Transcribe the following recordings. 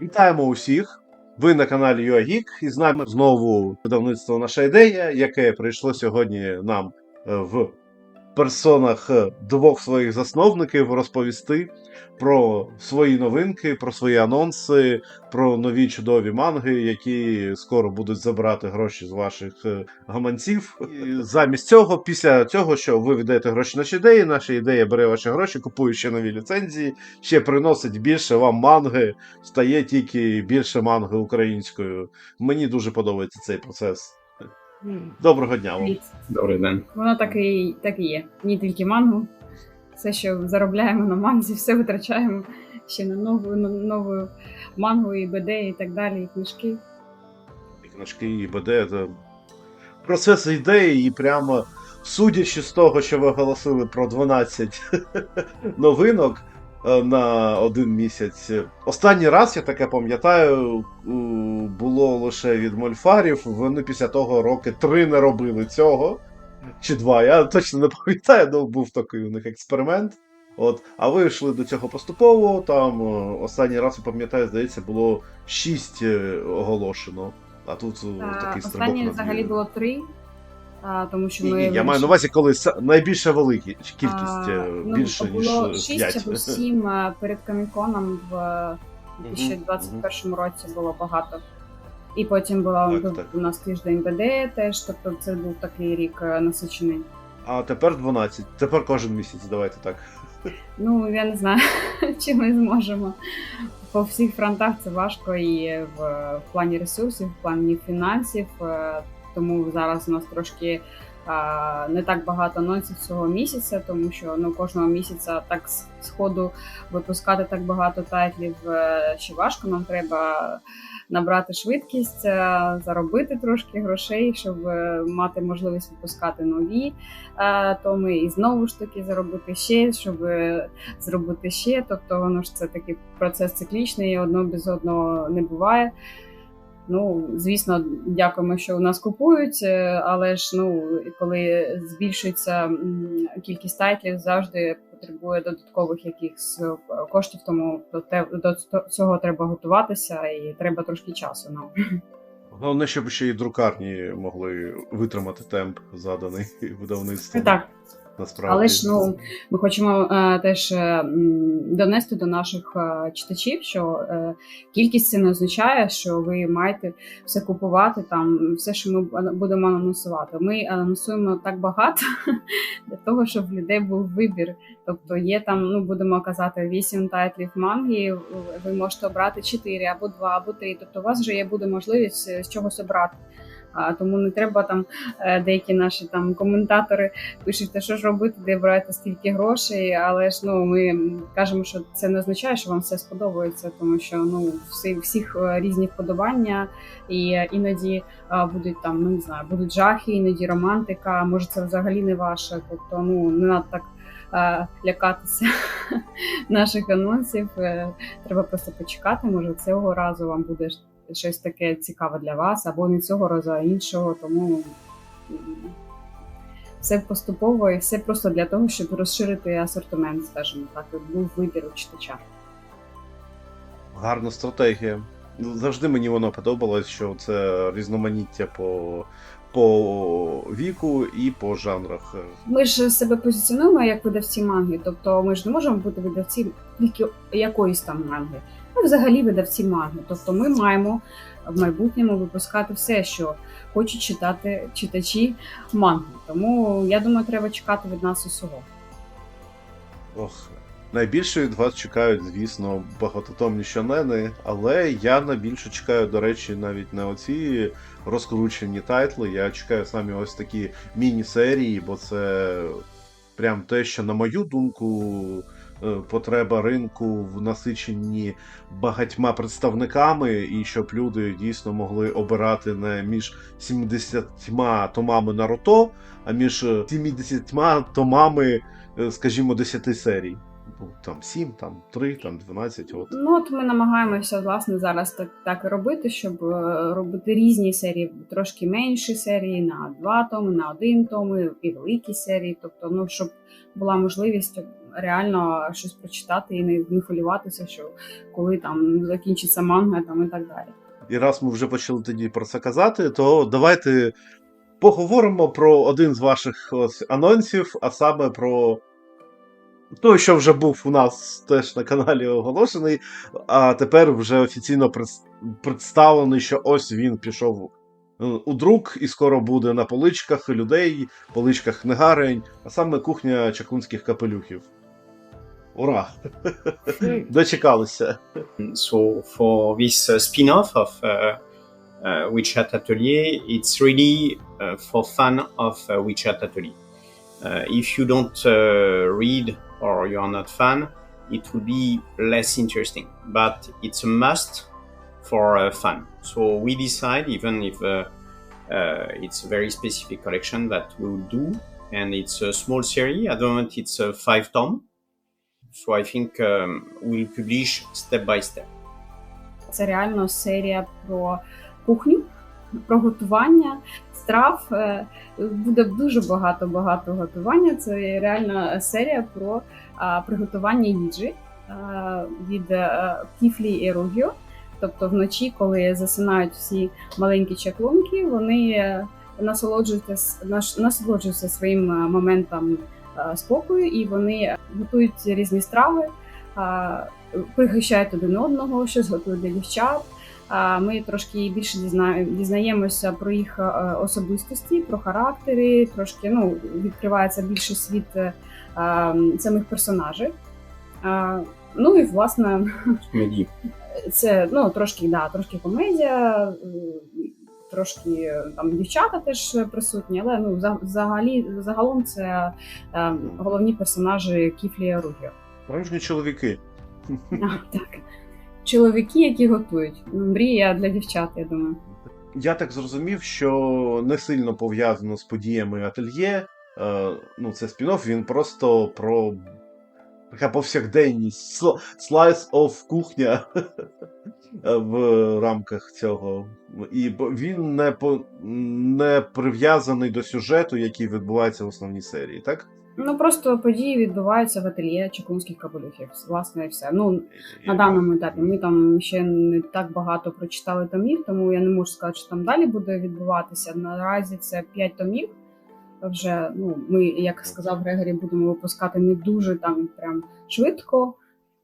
Вітаємо усіх! Ви на каналі UAGeek і з нами знову видавництво Наша ідея, яке прийшло сьогодні нам е, в персонах двох своїх засновників розповісти про свої новинки, про свої анонси, про нові чудові манги, які скоро будуть забрати гроші з ваших е, гаманців. І замість цього, після цього, що ви віддаєте гроші нашій ідеї, наша ідея бере ваші гроші, купує ще нові ліцензії, ще приносить більше вам манги, стає тільки більше манги українською. Мені дуже подобається цей процес. Доброго дня вам. Добрий день. Воно так і, так і є. Ні тільки мангу. Все, що заробляємо на манзі, все витрачаємо ще на нову, на нову мангу і БД і так далі, і книжки. І книжки, і БД. Це процес ідеї, і прямо судячи з того, що ви оголосили про 12 новинок на один місяць. Останній раз, я таке пам'ятаю, було лише від мольфарів. Вони після того роки три не робили цього. Чи два, я точно не пам'ятаю, але був такий у них експеримент. От, а ви йшли до цього поступово. Там е, останній раз, я пам'ятаю, здається, було шість е, оголошено. А тут е, А, такий стрибок. Останнє взагалі було три. А, тому що ми ні, я маю на увазі, коли найбільша великість кількість А, е, ну, більше, було ніж 6 5. або 7 е, перед коміконом в е, 2021 році було багато. І потім була Так, так. у нас тиждень БД теж, тобто це був такий рік е, насичений. А тепер 12. Тепер кожен місяць, давайте так. Ну, я не знаю, чи ми зможемо. По всіх фронтах це важко і в, в плані ресурсів, в плані фінансів. Е, Тому зараз у нас трошки а, не так багато анонсів цього місяця, тому що ну кожного місяця так сходу випускати так багато тайтлів е, ще важко. Нам треба набрати швидкість, е, заробити трошки грошей, щоб е, мати можливість випускати нові е, томи і знову ж таки заробити ще, щоб е, зробити ще. Тобто воно ж це такий процес циклічний, одно без одного не буває. Ну, звісно, дякуємо, що у нас купують, е, але ж ну, коли збільшується кількість тайтлів, завжди потребує додаткових якихось е, коштів, тому до, до цього треба готуватися і треба трошки часу нам. Головне, щоб ще й друкарні могли витримати темп, заданий видавництвом. Так, насправді. Але ж ну ми хочемо е, теж е, донести до наших е, читачів, що е, кількість це не означає, що ви маєте все купувати там, все, що ми будемо анонсувати. Ми анонсуємо так багато для того, щоб в людей був вибір. Тобто є там, ну будемо казати, 8 тайтлів манги. Ви можете обрати 4 або 2, або 3. Тобто у вас вже є буде можливість з чогось обрати. А, тому не треба там е, деякі наші там коментатори пишуть, «Та що ж робити, де брати стільки грошей. Але ж ну ми кажемо, що це не означає, що вам все сподобається, тому що ну всі всіх е, різні вподобання, і е, іноді будуть там, ну не знаю, будуть жахи, іноді романтика. Може, це взагалі не ваше. Тобто, ну не надо так. Лякатися наших анонсів, треба просто почекати. Може, цього разу вам буде щось таке цікаве для вас, або не цього разу, а іншого. Тому все поступово і все просто для того, щоб розширити асортимент, скажімо так, був вибір у читача. Гарна стратегія. Ну, Завжди мені воно подобалось, що це різноманіття по, по віку і по жанрах. Ми ж себе позиціонуємо як видавці манги, тобто ми ж не можемо бути видавці тільки якоїсь там манги. Ми взагалі видавці манги. Тобто ми маємо в майбутньому випускати все, що хочуть читати читачі манги. Тому я думаю, треба чекати від нас усього. Ох, найбільше від вас чекають, звісно, багатотомні щонени, але я найбільше чекаю, до речі, навіть не оці розкручені тайтли. Я чекаю самі ось такі міні-серії, бо це прям те, що, на мою думку, потреба ринку в насиченні багатьма представниками, і щоб люди дійсно могли обирати не між 70 томами Наруто, а між е, 70 томами, е, скажімо, 10 серій. ну, там 7, там 3, там 12. От. Ну от ми намагаємося власне зараз так, так робити, щоб е, робити різні серії, трошки менші серії на два томи, на один том і великі серії. Тобто, ну щоб була можливість реально щось прочитати і не, не хвилюватися, що коли там закінчиться манга там і так далі. І раз ми вже почали тоді про це казати, то давайте поговоримо про один з ваших ось анонсів, а саме про той, що вже був у нас теж на каналі оголошений, а тепер вже офіційно представлений, що ось він пішов у друк і скоро буде на поличках людей, поличках книгарень, а саме кухня чаклунських капелюхів. Ура! Дочекалися. So for this uh, spin-off of uh, uh, WeChat Atelier, it's really uh, for fun of uh, WeChat Atelier. Uh, if you don't uh, read or you are not fan, it will be less interesting. But it's a must for uh, fun. So we decide, even if uh, uh, it's a very specific collection that we will do, and it's a small series. At the moment, it's a five tom. So I think um, we'll publish step by step. Це реально серія про кухню, про готування страв. Е, Буде дуже багато багато готування. Це реально серія про а, приготування їжі а, від е, Кіфлі і Ругіо. Тобто вночі, коли засинають всі маленькі чаклунки, вони е, насолоджуються насолоджуються своїм моментом спокою, і вони готують різні страви. а, пригощають один одного, щось готують для дівчат. Ми трошки більше дізнаємося про їх е, особистості, про характери. Трошки ну відкривається більше світ е, е, самих персонажів. Ну і власне Maybe. це ну трошки да, трошки комедія, е, трошки там дівчата теж присутні, але ну взагалі загалом це е, головні персонажі Кіфлі і Ругіо. Справжні чоловіки. А, так. Чоловіки, які готують. Ну, Мрія для дівчат, я думаю. Я так зрозумів, що не сильно пов'язано з подіями ательє. Е, ну, це спін-офф, він просто про така повсякденність. Slice of кухня в рамках цього. І він не, по, не прив'язаний до сюжету, який відбувається в основній серії, так? Ну просто події відбуваються в ательє чаклунських кабелюхів. Власне, і все. Ну на даному етапі ми там ще не так багато прочитали томів, тому я не можу сказати, що там далі буде відбуватися. Наразі це 5 томів. Вже ну ми, як сказав Грегорі, будемо випускати не дуже там прям швидко.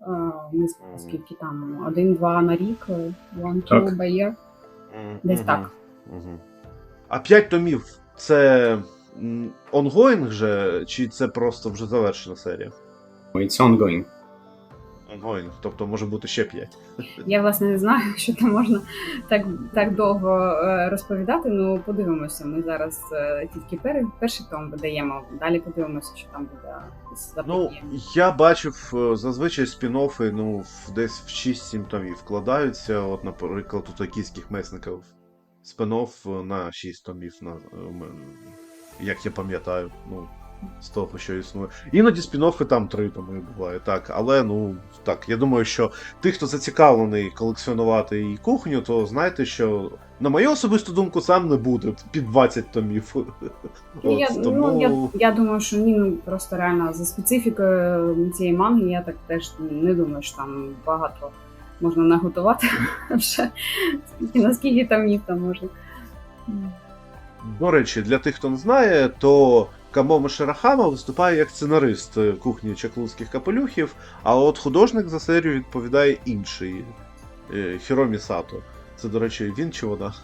Е, Не знаю, скільки там один-два на рік, е, one two Так. by year. Десь так. Угу. А п'ять томів це онгоїнг же, чи це просто вже завершена серія? It's ongoing. Онгоїнг, тобто може бути ще п'ять. Я власне не знаю, що там можна так, так довго е, розповідати. Ну подивимося. Ми зараз е, тільки пер, перший том видаємо. Далі подивимося, що там буде Ну, я бачив е, зазвичай спін-оффи, ну, десь в 6-7 томів вкладаються. От, наприклад, у токійських месників спін-офф на 6 томів, на, як я пам'ятаю, ну, з того, що існує. Іноді спін-оффи там 3 томи буває, так. Але ну так, я думаю, що тих, хто зацікавлений колекціонувати і кухню, то знаєте, що, на мою особисту думку, сам не буде під 20 томів. Ну, я, От, тому... ну, я, я думаю, що ні, ну просто реально за специфікою цієї манги, я так теж не думаю, що там багато можна наготувати вже. Наскільки там їх там можна. До речі, для тих, хто не знає, то Камомо Шерахама виступає як сценарист е, кухні чаклунських капелюхів, а от художник за серію відповідає інший е, Хіромі Сато. Це, до речі, він чи вона?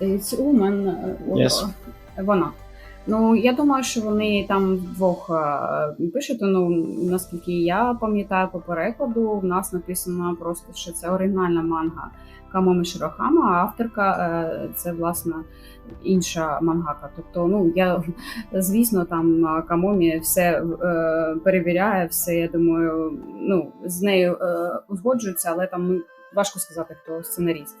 It's woman, Yes. вона. Ну, я думаю, що вони там вдвох е, пишуть. Ну, наскільки я пам'ятаю по перекладу, в нас написано просто, що це оригінальна манга Камоми Широхама, а авторка е, це власне інша мангака. Тобто, ну я звісно, там е, Камомі все перевіряє, все, я думаю, ну з нею узгоджується, але там важко сказати, хто сценаріст.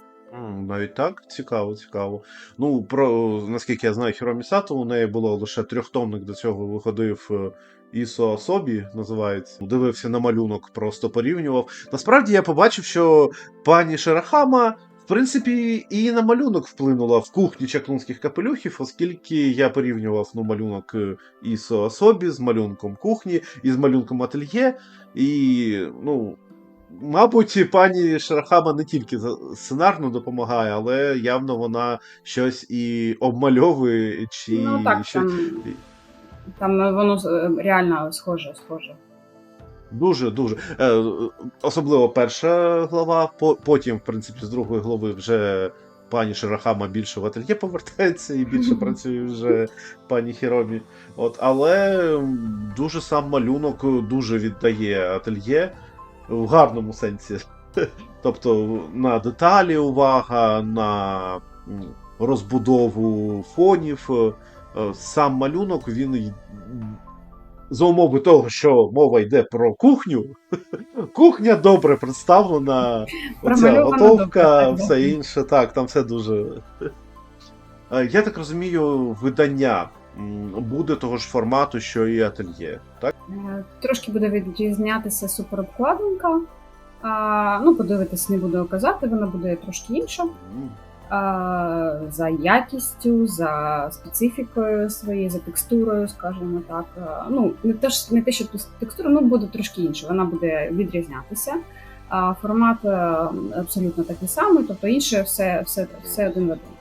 Навіть так? Цікаво, цікаво. Ну, про наскільки я знаю, Хіромі Сато, у неї було лише трьохтомник до цього виходив е, Ісо Особі, називається. Дивився на малюнок, просто порівнював. Насправді я побачив, що пані Шерахама. В принципі, і на малюнок вплинула в кухні чаклунських капелюхів, оскільки я порівнював ну, малюнок е, Ісо Особі з малюнком кухні і з малюнком ательє. І, ну, Мабуть, пані Шарахама не тільки сценарно допомагає, але явно вона щось і обмальовує, чи Ну так, щось. там, там воно е, реально схоже, схоже. Дуже дуже. Е, особливо перша глава, потім, в принципі, з другої глави вже пані Шарахама більше в ательє повертається і більше працює вже пані Хіромі. От, але дуже сам малюнок дуже віддає ательє в гарному сенсі. Тобто на деталі увага, на розбудову фонів. Е, Сам малюнок він за умови того, що мова йде про кухню. Кухня добре представлена, оця готовка, добре, все інше. Так, там все дуже. Е, Я так розумію, видання буде того ж формату, що і ательє. Так? Е, Трошки буде відрізнятися суперобкладинка. А, ну, подивитись, не буду казати, вона буде трошки інша. А, за якістю, за специфікою своєю, за текстурою, скажімо так. А, ну, не те, не те, що текстура, ну буде трошки інша, вона буде відрізнятися. А формат абсолютно такий самий, тобто інше все, все, все один в один.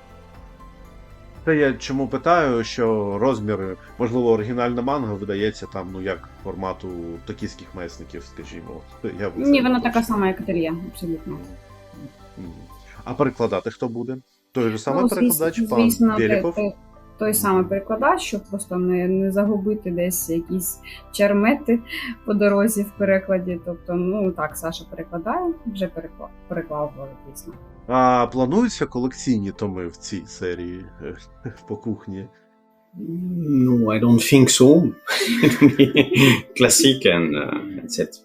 Це я чому питаю, що розмір, можливо, оригінальна манга видається там, ну як формату токійських месників, скажімо. Я Ні, вона така сама, як ательє, абсолютно. А перекладати хто буде? Той же самий Ну, перекладач, звісно, пан звісно, Беліков? той, той самий перекладач, щоб просто не, не загубити десь якісь чармети по дорозі в перекладі. Тобто, ну так, Саша перекладає, вже переклав, переклав, звісно. А плануються колекційні томи в цій серії е, по кухні? No, I don't think so. Classic and uh, that's it.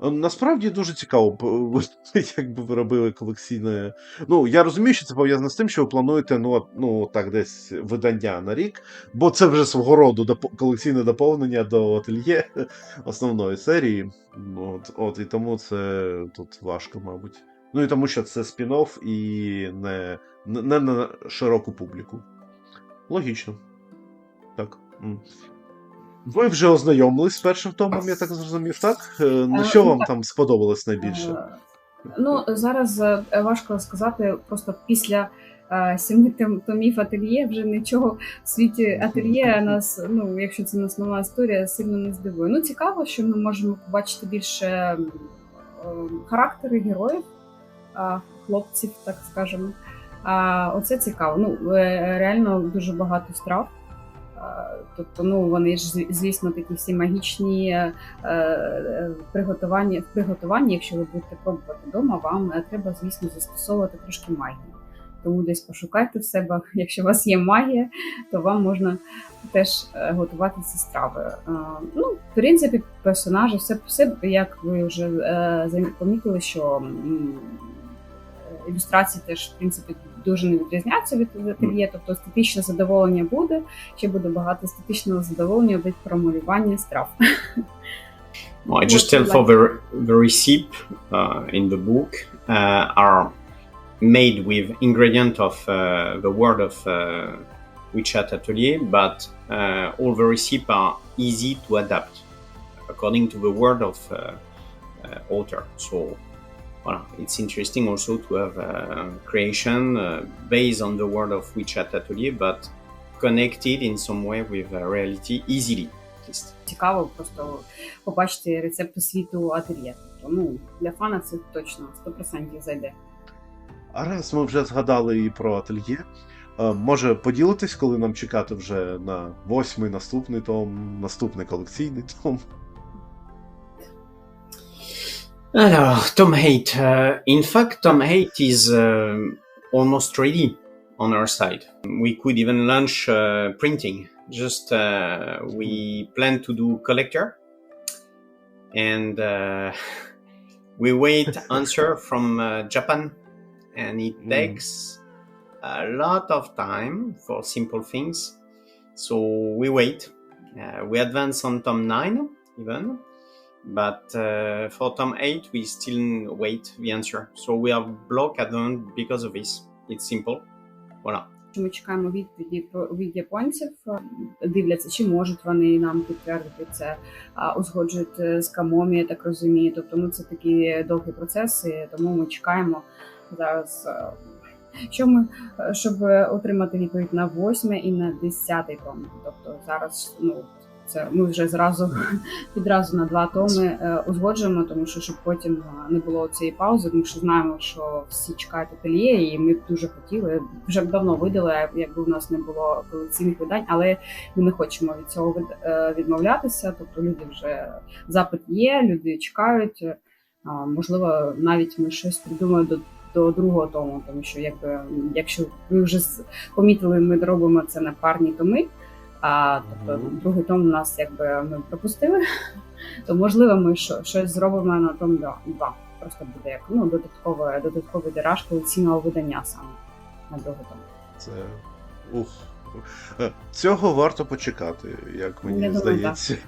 Насправді дуже цікаво, якби ви робили колекційне. Ну, я розумію, що це пов'язано з тим, що ви плануєте ну, ну так, десь видання на рік, бо це вже свого роду допо- колекційне доповнення до ательє основної серії. Ну, От, от і тому це тут важко, мабуть. Ну і тому, що це спін-офф і не, не, на широку публіку. Логічно. Так. Ви вже ознайомились з першим томом, я так зрозумів, так? Е, На Е, що ну, вам там сподобалось найбільше? Е, Ну, зараз важко сказати, просто після сіми том- томів ательє вже нічого в світі ательє нас, ну, якщо це не основна історія, сильно не здивує. Ну, цікаво, що ми можемо побачити більше характери героїв, хлопців, так скажемо. А оце цікаво. Ну, е, реально дуже багато страв. Тобто, ну вони ж звісно такі всі магічні е, е, приготування в приготуванні, якщо ви будете пробувати вдома, вам треба, звісно, застосовувати трошки магії. Тому десь пошукайте в себе, якщо у вас є магія, то вам можна теж готувати ці страви. Ну, в принципі, персонажі, все, все як ви вже помітили, що ілюстрації теж в принципі дуже не відрізняються від ательє, тобто естетичне задоволення буде, ще буде багато естетичного задоволення від промалювання страв. Well, I just What tell you for like? the the recipe uh, in the book uh, are made with ingredient of uh, the word of uh, WeChat Atelier, but uh, all the recipe are easy to adapt according to the word of uh, uh, author. So, voilà, it's interesting also to have uh, creation uh, based on the word of WeChat Atelier, but connected in some way with uh, reality easily. At least. Цікаво просто побачити рецепти світу ательє. Тобто, ну, для фана це точно 100% зайде. А раз ми вже згадали і про ательє, е, може поділитись, коли нам чекати вже на восьмий наступний том, наступний колекційний том. Alors, Tom Haight. Uh, in fact, Tom Haight is um almost ready on our side. We could even launch uh, printing. Just uh, we plan to do collector, and uh, we wait answer from uh, Japan and it Mm. takes a lot of time for simple things. So we wait. Uh, we advance on Tom 9 even, but uh, for Tom 8 we still wait the answer. So we are blocked at because of this. It's simple. Voilà. Ми чекаємо відповіді від японців, дивляться, чи можуть вони нам підтвердити це, узгоджують е, з камомі, я так розумію. Тобто, ну це такі довгі процеси, тому ми чекаємо зараз. е, Що ми е, щоб отримати відповідь на восьме і на десятий том. Тобто зараз ну це ми вже зразу відразу на два томи е, узгоджуємо, тому що щоб потім е, не було цієї паузи, тому що знаємо, що всі чекають ательє, і ми б дуже хотіли вже б давно видали, якби в нас не було колекційних видань, але ми не хочемо від цього е, відмовлятися. Тобто люди вже запит є, люди чекають. Можливо, навіть ми щось придумаємо до. До другого тому, тому що якби якщо ви вже помітили, ми робимо це на парні томи. А тобто другий том у нас якби ми пропустили, то можливо ми що, щось зробимо на том 2. Просто буде як ну додаткове додатковий дираж колекційного видання саме на другий том. Це. Ух. Цього варто почекати, як мені Я думаю, здається.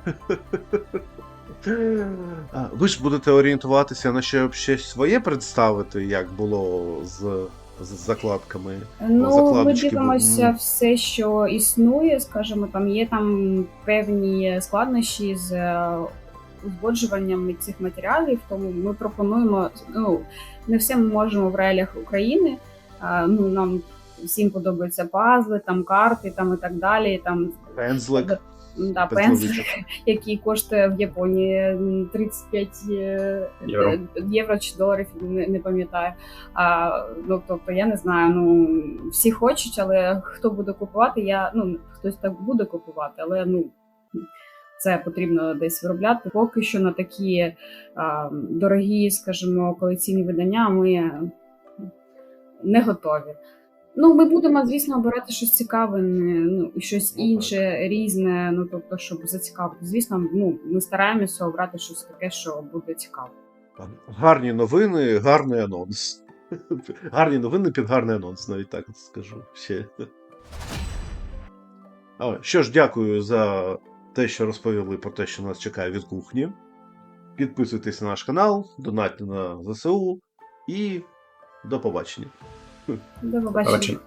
А, Ви ж будете орієнтуватися на ще щось своє представити, як було з, з закладками. Ну, ми дивимося будуть. все, що існує, скажімо, там є там певні складнощі з е, узгоджуванням цих матеріалів, тому ми пропонуємо. Ну не все ми можемо в реаліях України. А, ну нам всім подобаються пазли, там карти, там і так далі. Там Пензлик. Да, пензлик, який коштує в Японії 35 е, Євро. е, євро чи доларів, не, не пам'ятаю. А, ну, тобто, я не знаю, ну всі хочуть, але хто буде купувати, я ну хтось так буде купувати, але ну. Це потрібно десь виробляти. Поки що на такі а, дорогі, скажімо, колекційні видання ми не готові. Ну, ми будемо, звісно, обирати щось цікаве, ну, і щось Ну, інше, різне, ну тобто, щоб зацікавити. Звісно, ну, ми стараємося обрати щось таке, що буде цікаво. Гарні новини, гарний анонс. Гарні новини під гарний анонс, навіть так скажу ще. А, Що ж, дякую за те, що розповіли про те, що нас чекає від кухні. Підписуйтесь на наш канал, донатьте на ЗСУ і до побачення. До побачення. Побачення.